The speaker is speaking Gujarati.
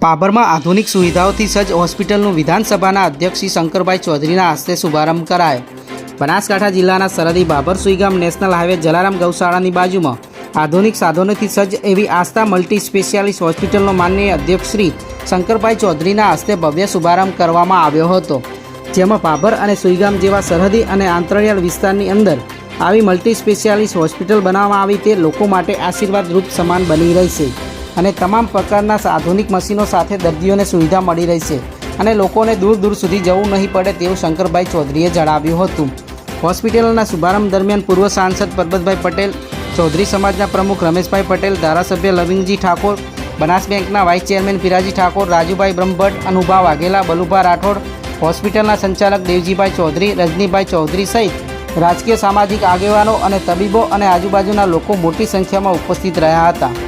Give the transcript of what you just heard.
પાભરમાં આધુનિક સુવિધાઓથી સજ્જ હોસ્પિટલનું વિધાનસભાના અધ્યક્ષ શ્રી શંકરભાઈ ચૌધરીના હસ્તે શુભારંભ કરાયો. બનાસકાંઠા જિલ્લાના સરહદી બાબર સુઈગામ નેશનલ હાઈવે જલારામ ગૌશાળાની બાજુમાં આધુનિક સાધનોથી સજ્જ એવી આસ્થા મલ્ટી સ્પેશિયાલિસ્ટ હોસ્પિટલનો માનનીય અધ્યક્ષ શ્રી શંકરભાઈ ચૌધરીના હસ્તે ભવ્ય શુભારંભ કરવામાં આવ્યો હતો, જેમાં ભાભર અને સુઈગામ જેવા સરહદી અને આંતરિયાળ વિસ્તારની અંદર આવી મલ્ટી સ્પેશિયાલિસ્ટ હોસ્પિટલ બનાવવામાં આવી તે લોકો માટે આશીર્વાદરૂપ સમાન બની રહેશે અને તમામ પ્રકારના આધુનિક મશીનો સાથે દર્દીઓને સુવિધા મળી રહેશે અને લોકોને દૂર દૂર સુધી જવું નહીં પડે તેવું શંકરભાઈ ચૌધરીએ જણાવ્યું હતું. હોસ્પિટલના શુભારંભ દરમિયાન પૂર્વ સાંસદ પરબતભાઈ પટેલ ચૌધરી સમાજના પ્રમુખ રમેશભાઈ પટેલ, ધારાસભ્ય લવિંગજી ઠાકોર, બનાસ બેંકના વાઇસ ચેરમેન પિરાજી ઠાકોર, રાજુભાઈ બ્રહ્મભટ્ટ, અનુભા વાઘેલા, બલુભા રાઠોડ, હોસ્પિટલના સંચાલક દેવજીભાઈ ચૌધરી, રજનીભાઈ ચૌધરી સહિત રાજકીય સામાજિક આગેવાનો અને તબીબો અને આજુબાજુના લોકો મોટી સંખ્યામાં ઉપસ્થિત રહ્યા હતા.